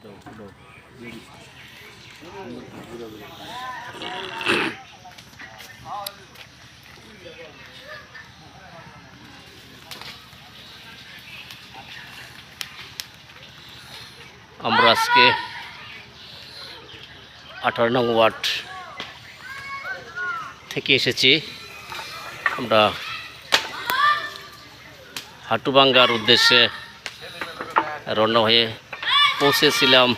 আমরা আজকে আঠারো নং ওয়ার্ড থেকে এসেছি। আমরা হাটুবাঙ্গার উদ্দেশ্যে রওনা হয়ে পৌঁছেছিলাম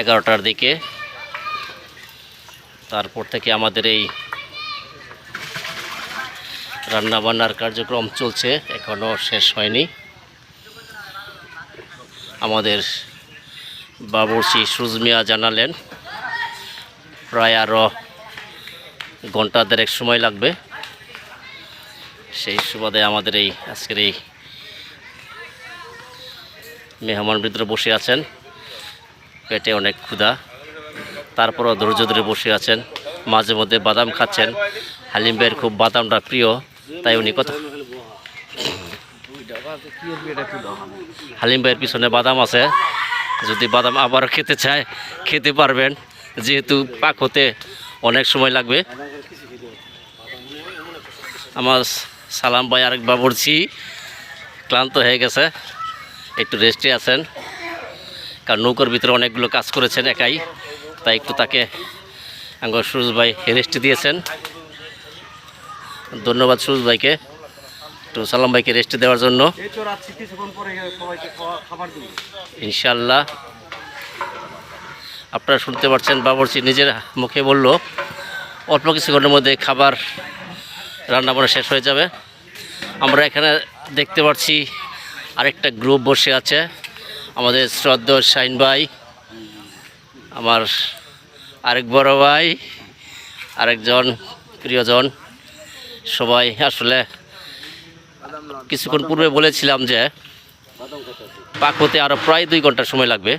এগারোটার দিকে। তারপর থেকে আমাদের এই রান্নাবান্নার কার্যক্রম চলছে এখনও শেষ হয়নি। আমাদের বাবুর্চি সুজমিয়া জানালেন, প্রায় আরও ঘণ্টা দেড়েক সময় লাগবে। সেই সুবাদে আমাদের এই আজকের এই মেহমান বৃদ্ধ বসে আছেন। পেটে অনেক ক্ষুধা। তারপরও ধৈর্য ধরে বসে আছেন। মাঝে মধ্যে বাদাম খাচ্ছেন। হালিম ভাইয়ের খুব বাদামটা প্রিয়, তাই উনি কত হালিম ভাইয়ের পিছনে বাদাম আছে। যদি বাদাম আবার খেতে চায়, খেতে পারবেন। যেহেতু পাক হতে অনেক সময় লাগবে। আমার সালাম ভাই আরেক বাবুরছি ক্লান্ত হয়ে গেছে। একটু রেস্টে আছেন। কারণ নৌকার ভিতরে অনেকগুলো কাজ করেছেন একাই। তাই একটু তাকে আঙ্গর সুরজ ভাই রেস্ট দিয়েছেন। ধন্যবাদ সুরজ ভাইকে। একটু সালাম ভাইকে রেস্ট দেওয়ার জন্য। ইনশাল্লাহ আপনারা শুনতে পাচ্ছেন বাবরচি নিজের মুখে বলল, অল্প কিছুক্ষণের মধ্যে খাবার রান্না বান্না শেষ হয়ে যাবে। আমরা এখানে দেখতে পাচ্ছি আরেকটা গ্রুপ বসে আছে। আমাদের শ্রদ্ধ শাইন ভাই, আমার আরেক বড় ভাই, আরেকজন প্রিয়জন। সবাই আসলে কিছুক্ষণ পূর্বে বলেছিলাম যে পাক হতে আরও প্রায় দুই ঘণ্টা সময় লাগবে।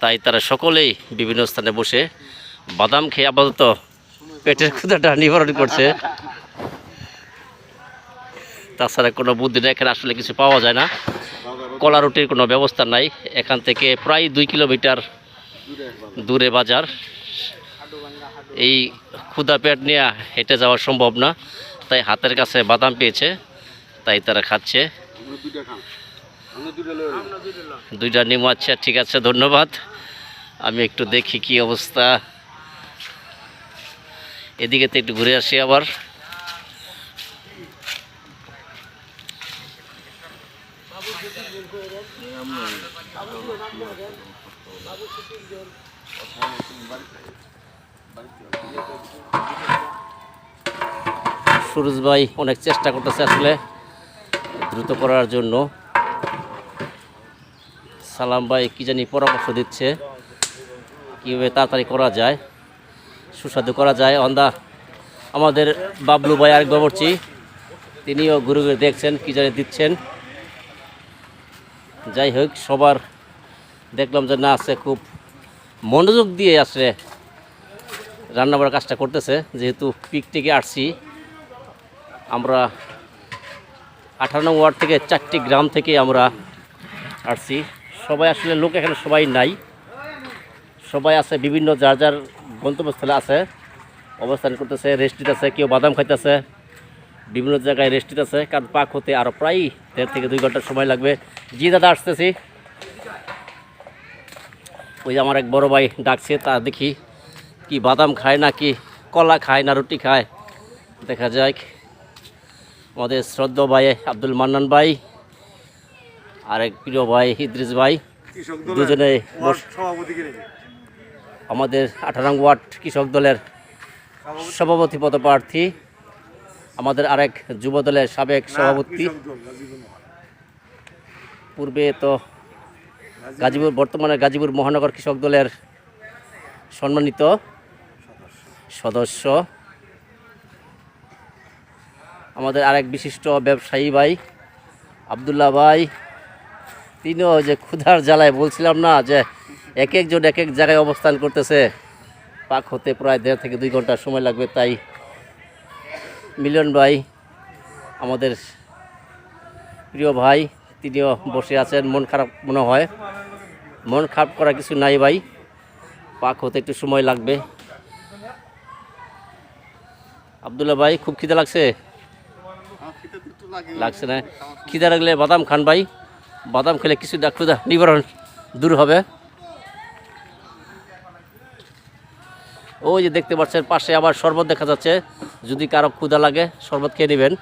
তাই তারা সকলেই বিভিন্ন স্থানে বসে বাদাম খেয়ে আপাতত পেটের ক্ষুদাটা নিবারণ করছে। তাছাড়া কোনো বুদ্ধি নেই, এখানে আসলে কিছু পাওয়া যায় না। কলা রুটির কোনো ব্যবস্থা নাই। এখান থেকে প্রায় দুই কিলোমিটার দূরে বাজার। এই ক্ষুদা পেট নিয়ে হেঁটে যাওয়া সম্ভব না। তাই হাতের কাছে বাদাম পেয়েছে, তাই তারা খাচ্ছে। দুইটা নিমো আচ্ছা ঠিক আছে, ধন্যবাদ। আমি একটু দেখি কি অবস্থা। এদিকে তো একটু ঘুরে আসি আবার। সুরজ ভাই অনেক চেষ্টা করতেছে আসলে দ্রুত করার জন্য। সালাম ভাই কী জানি পরামর্শ দিচ্ছে। কীভাবে তাড়াতাড়ি করা যায়, সুস্বাদু করা যায়। অন্দা আমাদের বাবলু ভাই আরেক বাবরচি, তিনিও ঘুরে দেখছেন, কী জানি দিচ্ছেন। যাই হোক, সবার দেখলাম যে না আছে খুব মনোযোগ দিয়ে আসলে রান্নাবাড়ার কাজটা করতেছে। যেহেতু পিকনিকে আসছি, আমরা আঠারো ওয়ার্ড থেকে চারটি গ্রাম থেকে আমরা আসছি। সবাই আসলে লোক এখানে সবাই নাই। সবাই আছে, বিভিন্ন যার যার গন্তব্যস্থলে আছে। অবস্থান করতেছে রেস্ট নিতেছে কেউ বাদাম খাইতেছে। বিভিন্ন জায়গায় রেস্ট নিতেছে কারণ পাক হতে আরও প্রায় দেড় থেকে দুই ঘণ্টা সময় লাগবে। জি দাদা আসতেছি। ওই যে আমার এক বড় ভাই ডাকছে তা দেখি কি বাদাম খায় না কি কলা খায় না রুটি খায়। দেখা যাক। আমাদের শ্রদ্ধ ভাই আব্দুল মান্নান ভাই আরেক প্রিয় ভাই ইদ্রিস ভাই দুজনে আমাদের আঠারো ওয়ার্ড কৃষক দলের সভাপতি পদপ্রার্থী। আমাদের আরেক যুব দলের সাবেক সভাপতি। পূর্বে তো গাজীপুর বর্তমানে গাজীপুর মহানগর কৃষক দলের সম্মানিত সদস্য। আমাদের আরেক বিশিষ্ট ব্যবসায়ী ভাই আবদুল্লাহ ভাই। তিনিও যে ক্ষুধার জ্বালায় বলছিলাম না যে এক একজন এক এক জায়গায় অবস্থান করতেছে। পাক হতে প্রায় দেড় থেকে দুই ঘণ্টা সময় লাগবে তাই মিলন ভাই, আমাদের প্রিয় ভাই, তিনিও বসে আছেন, মন খারাপ মনে হয়। মন খারাপ করা কিছু নাই ভাই। পাক হতে একটু সময় লাগবে। আবদুল্লাহ ভাই, খুব খিদে লাগছে? লাগছে না। খিদে লাগলে বাদাম খান ভাই। বাদাম খেলে কিছু ক্ষুদা নিবারণ দূর হবে। ওই যে দেখতে পাচ্ছেন, পাশে আবার শরবত দেখা যাচ্ছে। যদি কারও ক্ষুদা লাগে শরবত খেয়ে নেবেন।